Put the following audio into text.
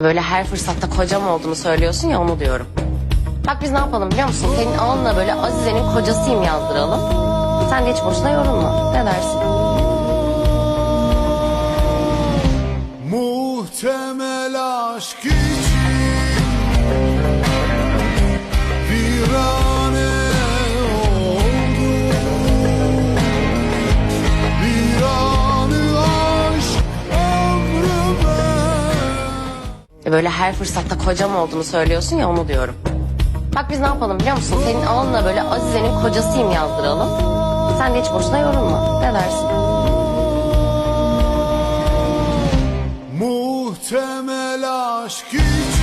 Böyle her fırsatta kocam olduğunu söylüyorsun ya onu diyorum. Bak biz ne yapalım biliyor musun? Senin alnına böyle Azize'nin kocasıyım yazdıralım. Sen de hiç boşuna yorulma. Ne dersin? Muhtemel aşk için Böyle her fırsatta kocam olduğunu söylüyorsun ya onu diyorum. Bak biz ne yapalım biliyor musun? Senin alnına böyle Azize'nin kocasıyım yazdıralım. Sen de hiç boşuna yorulma. Ne dersin? Muhtemel aşk için